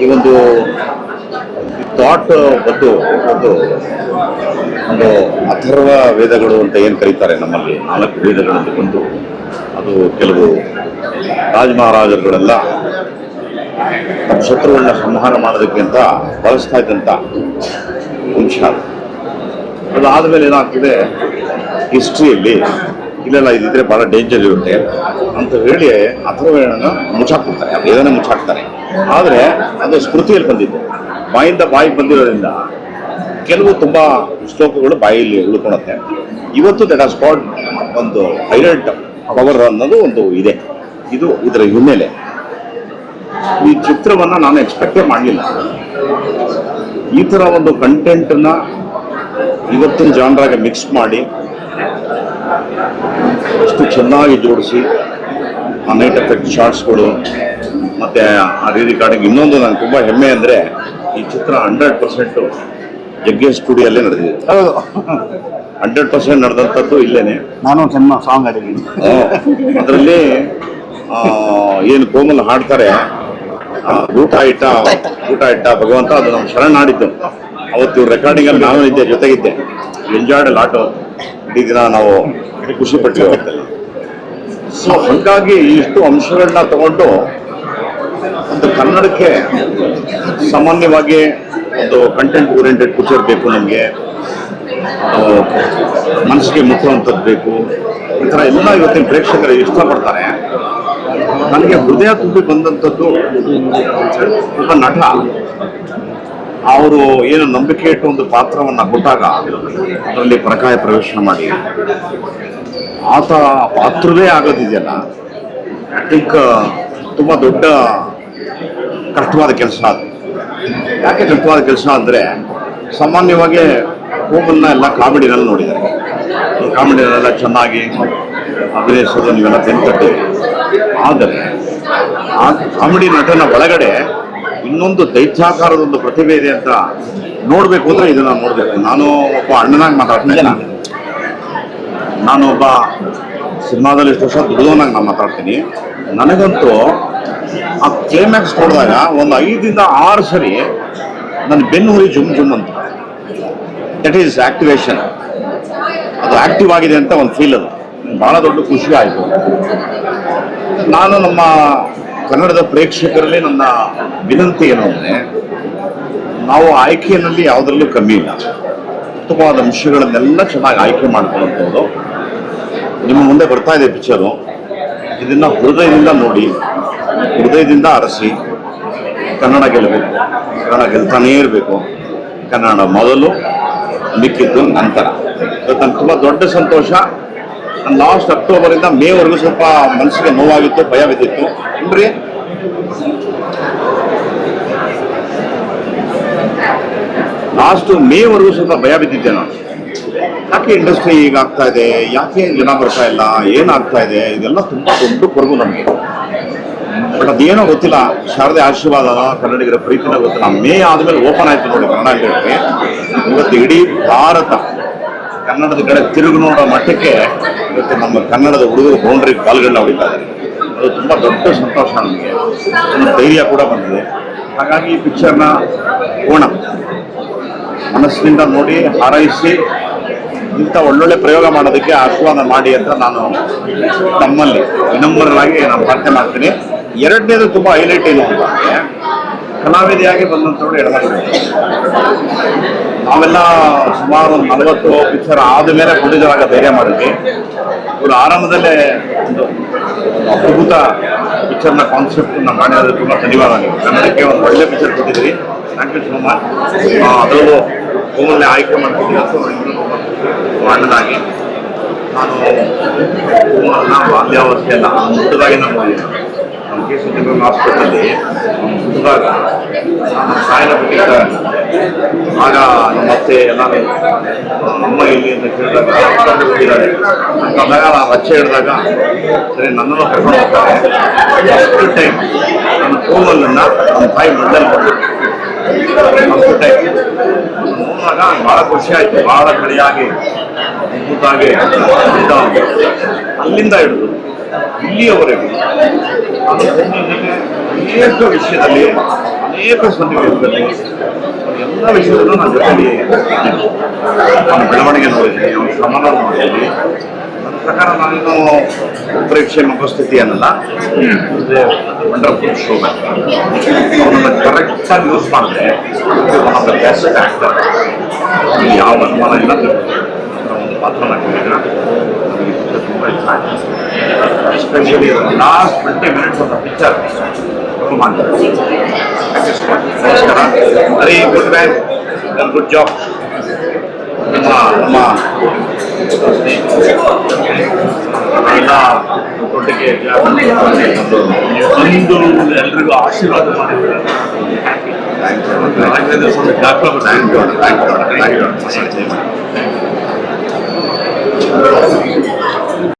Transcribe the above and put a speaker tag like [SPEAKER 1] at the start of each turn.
[SPEAKER 1] ಈ ಒಂದು ಥಾಟ್ ಬಂದು ಒಂದು ಒಂದು ಅಥರ್ವ ವೇದಗಳು ಅಂತ ಏನು ಕರೀತಾರೆ ನಮ್ಮಲ್ಲಿ, ನಾಲ್ಕು ವೇದಗಳಲ್ಲಿ ಬಂದು ಅದು ಕೆಲವು ರಾಜ ಮಹಾರಾಜರುಗಳೆಲ್ಲ ತಮ್ಮ ಶತ್ರುಗಳನ್ನ ಸಂಹಾರ ಮಾಡೋದಕ್ಕಿಂತ ಬಳಸ್ತಾ ಇದ್ದಂಥ ಅಂಶ ಅದು. ಅದಾದ್ಮೇಲೆ ಏನಾಗ್ತದೆ ಹಿಸ್ಟ್ರಿಯಲ್ಲಿ ಇಲ್ಲೆಲ್ಲ ಇದಿದ್ರೆ ಭಾಳ ಡೇಂಜರ್ ಇರುತ್ತೆ ಅಂತ ಹೇಳಿ ಅಥರ್ವೇಣನ ಮುಚ್ಚಾಕ್ಬಿಡ್ತಾರೆ ಆ ವೇದನೆ ಮುಚ್ಚಾಕ್ತಾರೆ ಆದರೆ ಅದು ಸ್ಮೃತಿಯಲ್ಲಿ ಬಂದಿದ್ದು ಬಾಯಿಂದ ಬಾಯಿಗೆ ಬಂದಿರೋದ್ರಿಂದ ಕೆಲವು ತುಂಬ ಶ್ಲೋಕಗಳು ಬಾಯಲ್ಲಿ ಉಳ್ಕೊಳತ್ತೆ. ಇವತ್ತು ದಟ್ ಆಸ್ ಕಾಲ್ಡ್ ಒಂದು ಹೈಲೈಟ್ ಪವರ್ ಅನ್ನೋದು ಒಂದು ಇದೆ. ಇದು ಇದರ ಹಿನ್ನೆಲೆ. ಈ ಚಿತ್ರವನ್ನು ನಾನು ಎಕ್ಸ್ಪೆಕ್ಟೇ ಮಾಡಲಿಲ್ಲ. ಈ ಥರ ಒಂದು ಕಂಟೆಂಟನ್ನು ಇವತ್ತಿನ ಜಾನ್ರಾಗೆ ಮಿಕ್ಸ್ ಮಾಡಿ ಅಷ್ಟು ಚೆನ್ನಾಗಿ ಜೋಡಿಸಿ ಆ ನೈಟ್ ಎಫೆಕ್ಟ್ ಶಾರ್ಟ್ಸ್ಗಳು ಮತ್ತೆ ಆ ರೀ ರಿಕಾರ್ಡಿಂಗ್ ಇನ್ನೊಂದು ನಾನು ತುಂಬ ಹೆಮ್ಮೆ ಅಂದರೆ ಈ ಚಿತ್ರ ಹಂಡ್ರೆಡ್ ಪರ್ಸೆಂಟು ಜಗ್ಗೇಶ್ ಸ್ಟುಡಿಯೋಲ್ಲೇ ನಡೆದಿದೆ.
[SPEAKER 2] ಹೌದು.
[SPEAKER 1] ಹಂಡ್ರೆಡ್ ಪರ್ಸೆಂಟ್ ನಡೆದಂಥದ್ದು ಇಲ್ಲೇನೆ.
[SPEAKER 2] ನಾನು ಸಣ್ಣ ಸಾಂಗ್ ಆಡಿದ್ದೀನಿ
[SPEAKER 1] ಅದರಲ್ಲಿ ಏನು ಕೋಮಲ್ ಹಾಡ್ತಾರೆ. ಆ, ಊಟ ಇಟ್ಟ ಊಟ ಇಟ್ಟ ಭಗವಂತ ಅದು ನಮ್ಮ ಶರಣ್ ಆಡಿದ್ದು ಅವತ್ತು ಇವ್ರ ರೆಕಾರ್ಡಿಂಗ್ ಅಲ್ಲಿ ನಾನು ಇದ್ದೆ ಜೊತೆಗಿದ್ದೆ. ಎಂಜಾಯ್ಡ್ ಲಾಟ್ ಇಡೀ ದಿನ ನಾವು ಖುಷಿ ಪಟ್ಟಿವಿ ಅವತ್ತೆಲ್ಲ ಸೊ ಹಂಗಾಗಿ ಇಷ್ಟು ಅಂಶಗಳನ್ನ ತಗೊಂಡು ಕನ್ನಡಕ್ಕೆ ಸಾಮಾನ್ಯವಾಗಿ ಒಂದು ಕಂಟೆಂಟ್ ಓರಿಯೆಂಟೆಡ್ ಪಿಕ್ಚರ್ ಬೇಕು ನಮಗೆ. ಮನಸ್ಸಿಗೆ ಮುಟ್ಟುವಂಥದ್ದು ಬೇಕು. ಈ ಥರ ಎಲ್ಲ ಇವತ್ತಿನ ಪ್ರೇಕ್ಷಕರು ಇಷ್ಟಪಡ್ತಾರೆ. ನನಗೆ ಹೃದಯ ತುಂಬಿ ಬಂದಂಥದ್ದು ಒಬ್ಬ ನಟ. ಅವರು ಏನು ನಂಬಿಕೆ ಇಟ್ಟು ಒಂದು ಪಾತ್ರವನ್ನು ಕೊಟ್ಟಾಗ ಅದರಲ್ಲಿ ಪ್ರಕಾಯ ಪ್ರವೇಶ ಮಾಡಿ. ಆತ ಪಾತ್ರವೇ ಆಗೋದಿದೆಯಲ್ಲ. ಐ ಥಿಂಕ್ ತುಂಬ ದೊಡ್ಡ ಕಷ್ಟವಾದ ಕೆಲಸ ಅದು. ಯಾಕೆ ಕಷ್ಟವಾದ ಕೆಲಸ ಅಂದರೆ ಸಾಮಾನ್ಯವಾಗಿ ಕೋಮಲ್ನ ಎಲ್ಲ ಕಾಮಿಡಿನಲ್ಲಿ ನೋಡಿದ್ದಾರೆ. ಕಾಮಿಡಿನಲ್ಲೆಲ್ಲ ಚೆನ್ನಾಗಿ ಅಭಿನಯಿಸೋದು ನೀವೆಲ್ಲ ಬೆನ್ಕಟ್ಟಿ ಆದರೆ ಆ ಕಾಮಿಡಿ ನಟನ ಒಳಗಡೆ ಇನ್ನೊಂದು ದೈತ್ಯಾಕಾರದ ಒಂದು ಪ್ರತಿಭೆ ಇದೆ ಅಂತ ನೋಡಬೇಕು ಅಂದರೆ ಇದನ್ನು ನೋಡಬೇಕು. ನಾನು ಒಬ್ಬ ಅಣ್ಣನಾಗಿ ಮಾತಾಡ್ತೀನಿ. ನಾನೊಬ್ಬ ಸಿನಿಮಾದಲ್ಲಿ ಎಷ್ಟು ವರ್ಷ ದುಡಿದವನಾಗಿ ನಾನು ಮಾತಾಡ್ತೀನಿ. ನನಗಂತೂ ಆ ಕ್ಲೈಮ್ಯಾಕ್ಸ್ ಕೊಡುವಾಗ ಒಂದು ಐದಿಂದ ಆರು ಸರಿ ನನ್ನ ಬೆನ್ನು ಹುರಿ ಜುಮ್ ಜುಮ್ ಅಂತ. ದಟ್ ಈಸ್ ಆಕ್ಟಿವೇಶನ್ ಅದು ಆಕ್ಟಿವ್ ಆಗಿದೆ ಅಂತ ಒಂದು ಫೀಲ್ ಅದು. ಭಾಳ ದೊಡ್ಡ ಖುಷಿ ಆಯಿತು. ನಾನು ನಮ್ಮ ಕನ್ನಡದ ಪ್ರೇಕ್ಷಕರಲ್ಲಿ ನನ್ನ ವಿನಂತಿ ಏನು ಅಂದರೆ, ನಾವು ಆಯ್ಕೆಯಲ್ಲಿ ಯಾವುದರಲ್ಲೂ ಕಮ್ಮಿ ಇಲ್ಲ. ಉತ್ತಮವಾದ ಅಂಶಗಳನ್ನೆಲ್ಲ ಚೆನ್ನಾಗಿ ಆಯ್ಕೆ ಮಾಡ್ಕೊಳ್ಳೋದು ನಿಮ್ಮ ಮುಂದೆ ಬರ್ತಾ ಇದೆ ಪಿಕ್ಚರು ಇದನ್ನು ಹೃದಯದಿಂದ ನೋಡಿ. ಹೃದಯದಿಂದ ಅರಸಿ ಕನ್ನಡ ಗೆಲ್ಲಬೇಕು. ಕನ್ನಡ ಗೆಲ್ತಾನೇ ಇರಬೇಕು. ಕನ್ನಡ ಮೊದಲು ಮಿಕ್ಕಿದ್ದು ನಂತರ. ಇವತ್ತು ನಂಗೆ ತುಂಬ ದೊಡ್ಡ ಸಂತೋಷ. ಲಾಸ್ಟ್ ಅಕ್ಟೋಬರಿಂದ ಮೇವರೆಗೂ ಸ್ವಲ್ಪ ಮನಸ್ಸಿಗೆ ನೋವಾಗಿತ್ತು, ಭಯ ಬಿದ್ದಿತ್ತು. ಇಲ್ರಿ ಲಾಸ್ಟ್ ಮೇವರೆಗೂ ಸ್ವಲ್ಪ ಭಯ ಬಿದ್ದಿದ್ದೆ ನಾನು. ಯಾಕೆ ಇಂಡಸ್ಟ್ರಿ ಈಗ ಆಗ್ತಾ ಇದೆ? ಯಾಕೆ ಜನ ಬರ್ತಾ ಇಲ್ಲ? ಏನಾಗ್ತಾ ಇದೆ? ಇದೆಲ್ಲ ತುಂಬಾ ದೊಡ್ಡ ಕೊರಗು ನಮಗೆ. ಬಟ್ ಅದೇನೋ ಗೊತ್ತಿಲ್ಲ. ಶಾರದೆ ಆಶೀರ್ವಾದ ಕನ್ನಡಿಗರ ಪ್ರೀತಿನ ಗೊತ್ತಿಲ್ಲ. ಮೇ ಆದಮೇಲೆ ಓಪನ್ ಆಯ್ತು ನೋಡಿ ಕನ್ನಡ ಇವತ್ತು ಇಡೀ ಭಾರತ ಕನ್ನಡದ ಕಡೆ ತಿರುಗಿ ನೋಡೋ ಮಟ್ಟಕ್ಕೆ ಇವತ್ತು ನಮ್ಮ ಕನ್ನಡದ ಹುಡುಗರು ಬೌಂಡ್ರಿ ಕಾಲ್ಗಳನ್ನ ಹೊಡಿತಾ ಇದ್ದಾರೆ. ಅದು ತುಂಬ ದೊಡ್ಡ ಸಂತೋಷ ನಮಗೆ. ಧೈರ್ಯ ಕೂಡ ಬಂದಿದೆ. ಹಾಗಾಗಿ ಈ ಪಿಕ್ಚರ್ನ ಓಣ ಮನಸ್ಸಿನಿಂದ ನೋಡಿ, ಹಾರೈಸಿ, ಇಂಥ ಒಳ್ಳೊಳ್ಳೆ ಪ್ರಯೋಗ ಮಾಡೋದಕ್ಕೆ ಆಶೀರ್ವಾದ ಮಾಡಿ ಅಂತ ನಾನು ತಮ್ಮಲ್ಲಿ ವಿನಮ್ರರಾಗಿ ನಾನು ಪ್ರಾರ್ಥನೆ ಮಾಡ್ತೀನಿ. ಎರಡನೇದು ತುಂಬಾ ಹೈಲೈಟ್ ಏನು ಅಂತಂದ್ರೆ ಕಲಾವಿದೆಯಾಗಿ ಬಂದಂಥವ್ರು ಎಡಮಗಳು ನಾವೆಲ್ಲ ಸುಮಾರು ಒಂದು ನಲವತ್ತು ಪಿಕ್ಚರ್ ಆದ ಮೇಲೆ ಧೈರ್ಯ ಮಾಡಿದ್ವಿ. ಇವರು ಆರಂಭದಲ್ಲೇ ಒಂದು ಅದ್ಭುತ ಪಿಕ್ಚರ್ನ ಕಾನ್ಸೆಪ್ಟನ್ನ ಮಾಡಿದ್ರೆ ತುಂಬ ಧನ್ಯವಾದ ನೀವು ಕನ್ನಡಕ್ಕೆ ಒಂದು ಒಳ್ಳೆ ಪಿಕ್ಚರ್ ಕೊಟ್ಟಿದ್ದೀರಿ. ಥ್ಯಾಂಕ್ ಯು ಸೋ ಮಚ್ ಅದರಲ್ಲೂ ಹೋಮಲ್ಲಿ ಆಯ್ಕೆ ಮಾಡ್ತಿದ್ದೀವಿ ಅಂತ ಮಾಡಲಾಗಿ ನಾನು ಬಾಲ್ಯಾವಸ್ಥೆಯಲ್ಲ ಹುಟ್ಟಿದಾಗಿ ನಮ್ಮ ನಮ್ಮ ಕೆ ಸುದ್ದಿಗಳು ಹಾಸ್ಪಿಟಲಲ್ಲಿ ಹುಟ್ಟಿದಾಗ ನಾನು ಸಾಯನ ಬಿಟ್ಟಿದ್ದ ಆಗ ನಮ್ಮ ಅತ್ತೆ ಎಲ್ಲರೂ ಆ, ಅಮ್ಮ ಇಲ್ಲಿ ಅಂತ ಕೇಳಿದಾಗ ಕರ್ಕೊಂಡು ಹೋಗಿದ್ದಾರೆ ಅಂದಾಗ ನಾವು ಅಚ್ಚೆ ಹಿಡಿದಾಗ ಸರಿ ನನ್ನನ್ನು ಕರ್ಕೊಂಡು ಹೋಗ್ತಾರೆ ಫಸ್ಟ್ ಟೈಮ್ ನನ್ನ ಕೋಮಲನ್ನ ನಮ್ಮ ತಾಯಿ ಮಂಡಲ್ ಫಸ್ಟ್ ಟೈಮ್ ನೋಡಿದಾಗ ಬಹಳ ಖುಷಿ ಆಯ್ತು ಬಹಳ ಕಡಿಯಾಗಿ ಅದ್ಭುತವಾಗಿ ಇದ್ದ ಅವ್ನು. ಅಲ್ಲಿಂದ ಹಿಡಿದು ಇಲ್ಲಿಯವರೆಗೂ ನಾನು ಕೋಮಲ್ ಜೊತೆ ಅನೇಕ ವಿಷಯದಲ್ಲಿ ಅನೇಕ ಸನ್ನಿವೇಶದಲ್ಲಿ ಎಲ್ಲ ವಿಷಯದಲ್ಲೂ ನನ್ನ ಜೊತೆಯಲ್ಲಿ ಅವನ ಬೆಳವಣಿಗೆ ನೋಡಿದ್ದೀನಿ ಅವನ ಶ್ರಮನ ನೋಡಿದ್ದೀನಿ ನನ್ನ ಪ್ರಕಾರ ನಾನು ಪರೀಕ್ಷೆ ಉಪಸ್ಥಿತಿ ಅನ್ನಲ್ಲ ವಂಡರ್ಫುಲ್ ಶೋ ಅವನನ್ನು ಕರೆಕ್ಟಾಗಿ ಯೂಸ್ ಮಾಡಿದ್ರೆ one of the best actor ಯಾವ ಅನುಮಾನ ಇಲ್ಲ ಒಂದು ಪಾತ್ರ ಹಾಕಿದ್ದೀರ ನನಗೆ ತುಂಬ ಇಷ್ಟ ಆಯ್ತು especially last twenty minutes of the picture ನಮಸ್ಕಾರ very good man good job ನಮ್ಮ ನಮ್ಮ ಎಲ್ಲ ಒಟ್ಟಿಗೆ
[SPEAKER 3] ಬಂದು ಎಲ್ರಿಗೂ ಆಶೀರ್ವಾದ ಮಾಡಿದ್ರೆ Raghavendra Swami doctor
[SPEAKER 1] thank you thank you thank you